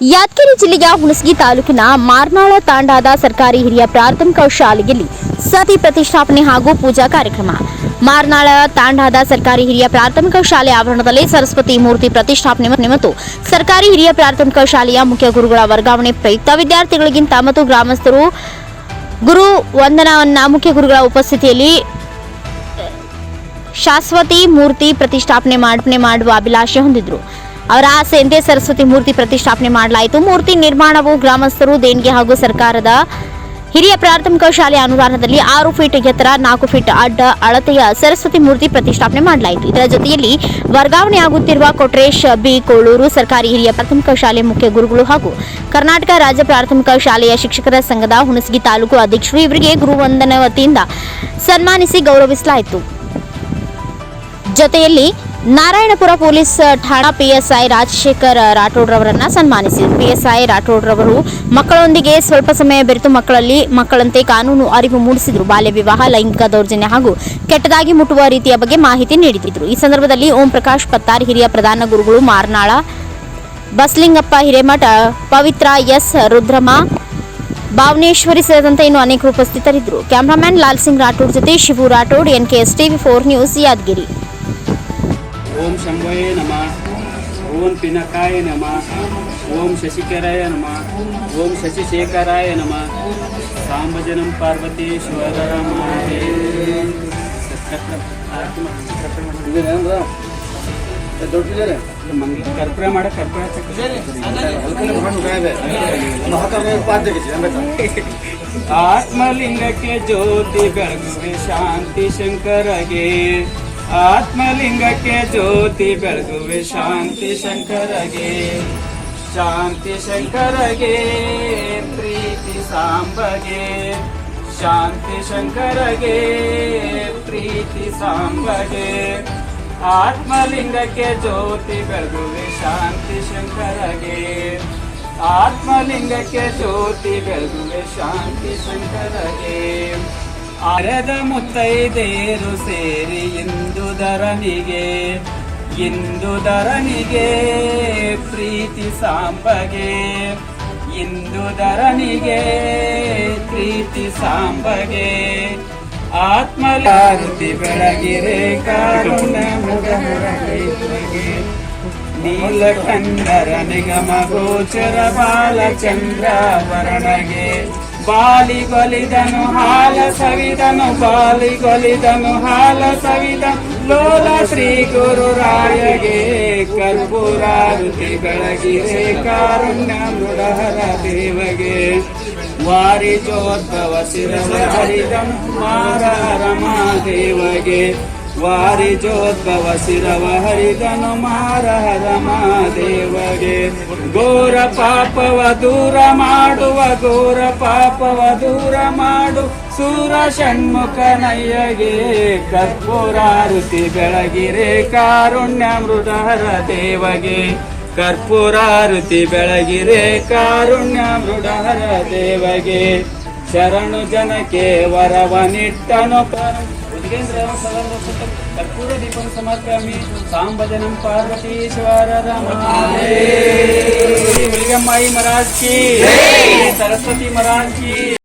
ಯಾದಗಿರಿ ಜಿಲ್ಲೆಯ ಹುಣಸಗಿ ತಾಲೂಕಿನ ಮಾರ್ನಾಳ ತಾಂಡಾದ ಸರ್ಕಾರಿ ಹಿರಿಯ ಪ್ರಾಥಮಿಕ ಶಾಲೆಯಲ್ಲಿ ಸತಿ ಪ್ರತಿಷ್ಠಾಪನೆ ಹಾಗೂ ಪೂಜಾ ಕಾರ್ಯಕ್ರಮ. ಮಾರ್ನಾಳ ತಾಂಡಾದ ಸರ್ಕಾರಿ ಹಿರಿಯ ಪ್ರಾಥಮಿಕ ಶಾಲೆ ಆವರಣದಲ್ಲಿ ಸರಸ್ವತಿ ಮೂರ್ತಿ ಪ್ರತಿಷ್ಠಾಪನೆ ಮತ್ತು ಸರ್ಕಾರಿ ಹಿರಿಯ ಪ್ರಾಥಮಿಕ ಶಾಲೆಯ ಮುಖ್ಯ ಗುರುಗಳ ವರ್ಗಾವಣೆ ಪ್ರಯುಕ್ತ ವಿದ್ಯಾರ್ಥಿಗಳಿಗಿಂತ ಮತ್ತು ಗ್ರಾಮಸ್ಥರು ಗುರು ವಂದನವನ್ನ ಮುಖ್ಯ ಗುರುಗಳ ಉಪಸ್ಥಿತಿಯಲ್ಲಿ ಶಾಶ್ವತಿ ಮೂರ್ತಿ ಪ್ರತಿಷ್ಠಾಪನೆ ಮಾಡುವ ಅಭಿಲಾಷೆ ಹೊಂದಿದ್ರು. ಅವರ ಆಸೆಯಂತೆ ಸರಸ್ವತಿ ಮೂರ್ತಿ ಪ್ರತಿಷ್ಠಾಪನೆ ಮಾಡಲಾಯಿತು. ಮೂರ್ತಿ ನಿರ್ಮಾಣವು ಗ್ರಾಮಸ್ಥರು, ದೇಣಿಗೆ ಹಾಗೂ ಸರ್ಕಾರದ ಹಿರಿಯ ಪ್ರಾಥಮಿಕ ಶಾಲೆ ಅನುದಾನದಲ್ಲಿ ಆರು ಫೀಟ್ ಎತ್ತರ, ನಾಲ್ಕು ಫೀಟ್ ಅಡ್ಡ ಅಳತೆಯ ಸರಸ್ವತಿ ಮೂರ್ತಿ ಪ್ರತಿಷ್ಠಾಪನೆ ಮಾಡಲಾಯಿತು. ಇದರ ಜೊತೆಯಲ್ಲಿ ವರ್ಗಾವಣೆಯಾಗುತ್ತಿರುವ ಕೊಟ್ರೇಶ್, ಬಿ ಕೋಳೂರು ಸರ್ಕಾರಿ ಹಿರಿಯ ಪ್ರಾಥಮಿಕ ಶಾಲೆ ಮುಖ್ಯ ಗುರುಗಳು ಹಾಗೂ ಕರ್ನಾಟಕ ರಾಜ್ಯ ಪ್ರಾಥಮಿಕ ಶಾಲೆಯ ಶಿಕ್ಷಕರ ಸಂಘದ ಹುಣಸಗಿ ತಾಲೂಕು ಅಧ್ಯಕ್ಷರು ಇವರಿಗೆ ಗುರುವಂದನ ವತಿಯಿಂದ ಸನ್ಮಾನಿಸಿ ಗೌರವಿಸಲಾಯಿತು. ಜೊತೆಯಲ್ಲಿ ನಾರಾಯಣಪುರ ಪೊಲೀಸ್ ಠಾಣಾ ಪಿಎಸ್ಐ ರಾಜಶೇಖರ್ ರಾಠೋಡ್ ರವರನ್ನ ಸನ್ಮಾನಿಸಿದರು ಪಿಎಸ್ಐ ರಾಠೋಡ್ ರವರು ಮಕ್ಕಳೊಂದಿಗೆ ಸ್ವಲ್ಪ ಸಮಯ ಬೆರೆತು ಮಕ್ಕಳಲ್ಲಿ ಮಕ್ಕಳಂತೆ ಕಾನೂನು ಅರಿವು ಮೂಡಿಸಿದರು. ಬಾಲ್ಯ ವಿವಾಹ, ಲೈಂಗಿಕ ದೌರ್ಜನ್ಯ ಹಾಗೂ ಕೆಟ್ಟದಾಗಿ ಮುಟ್ಟುವ ರೀತಿಯ ಬಗ್ಗೆ ಮಾಹಿತಿ ನೀಡಿದ್ರು ಈ ಸಂದರ್ಭದಲ್ಲಿ ಓಂ ಪ್ರಕಾಶ್ ಪತ್ತಾರ್, ಹಿರಿಯ ಪ್ರಧಾನ ಗುರುಗಳು ಮಾರ್ನಾಳ, ಬಸ್ಲಿಂಗಪ್ಪ ಹಿರೇಮಠ, ಪವಿತ್ರ ಎಸ್ ರುದ್ರಮ ಭಾವನೇಶ್ವರಿ ಸೇರಿದಂತೆ ಇನ್ನು ಅನೇಕರು ಉಪಸ್ಥಿತರಿದ್ದರು. ಕ್ಯಾಮರಾಮ್ಯಾನ್ ಲಾಲ್ ಸಿಂಗ್ ರಾಠೋಡ್ ಜೊತೆ Shivu Rathod NKS TV four news Yadgiri. ಓಂ ಶಂಭಯ ನಮಃ. ಓಂ ಪಿನಕಾಯ ನಮಃ. ಓಂ ಶಶಿಕರಾಯ ನಮಃ. ಓಂ ಶಶಿಶೇಖರಾಯ ನಮಃ. ಸಾಂಬಜನಂ ದೊಡ್ಡ ಕರ್ಪೂರ ಮಾಡ, ಕರ್ಪೂರ ಆತ್ಮಲಿಂಗಕ್ಕೆ ಜ್ಯೋತಿ ಬೆಳಗುವೆ ಶಾಂತಿ ಶಂಕರಗೆ. ಆತ್ಮಲಿಂಗಕ್ಕೆ ಜ್ಯೋತಿ ಬೆಳಗುವೆ ಶಾಂತಿ ಶಂಕರಗೆ ಶಾಂತಿ ಶಂಕರಗೆ, ಪ್ರೀತಿ ಸಾಂಬಗೆ, ಶಾಂತಿ ಶಂಕರಗೆ, ಪ್ರೀತಿ ಸಾಂಬಗೆ. ಆತ್ಮಲಿಂಗಕ್ಕೆ ಜ್ಯೋತಿ ಬೆಳಗುವೆ ಶಾಂತಿ ಶಂಕರಗೆ, ಆತ್ಮಲಿಂಗಕ್ಕೆ ಜ್ಯೋತಿ ಬೆಳಗುವೆ ಶಾಂತಿ ಶಂಕರಗೆ. ಅರೆದ ಮುತ್ತೈದೇರು ಸೇರಿ ಇಂದು ಧರನಿಗೆ ಇಂದು ಧರನಿಗೆ ಪ್ರೀತಿ ಸಾಂಬಗೆ. ಇಂದು ಧರನಿಗೆ ಪ್ರೀತಿ ಸಾಂಬಗೆ. ಆತ್ಮಲಾರುತಿ ಬೆಳಗಿರೆ ಕಾರುಣ್ಯ ಮೃಗಮುರಗೈತ್ರಿಗೆ ನೀಲಕಂದರ ನಿಗಮ ಗೋಚರ ಬಾಲಚಂದ್ರ ವರ್ಣಗೆ ಬಾಲಿಗೊಲಿದನು, ಹಾಲ ಸವಿದನು, ಬಾಲಿಗೊಲಿದನು, ಹಾಲ ಸವಿದ ಲೋಲ ಶ್ರೀ ಗುರುರಾಯಗೆ ಕರ್ಪೂರಾರುತಿ ಬೆಳಗಿರೆ ಕಾರುಣ್ಯ ಮೃಡಹರ ದೇವಗೆ. ವಾರಿ ಜೋದ್ಭವ ಶಿರವ ಹರಿದನು ರಮಾದೇವಗೆ ವಾರಿ ಜೋದ್ಭವ ಶಿರವ ಹರಿದನು ಮಾರ ರಮಾದೇವಗೆ ಘೋರ ಪಾಪವ ದೂರ ಮಾಡುವ, ಘೋರ ಪಾಪವ ದೂರ ಮಾಡು. ಸೂರ ಷಣ್ಮುಖನಯ್ಯಗೆ ಕರ್ಪೂರಾರುತಿ ಬೆಳಗಿರೆ, ಕಾರುಣ್ಯ ಮೃಡಹರ ದೇವಗೆ ಕರ್ಪೂರಾರುತಿ ಬೆಳಗಿರೆ, ಕಾರುಣ್ಯ ಮೃಡಹರ ದೇವಗೆ. ಶರಣು ಜನಕ್ಕೆ ವರವನಿಟ್ಟನು वीरेंद्रं सर्वलोकं कर्पूरदीपं समर्पयामि सां भजनं पार्वतीश्वर रामाय मराज की सरस्वती महाराज की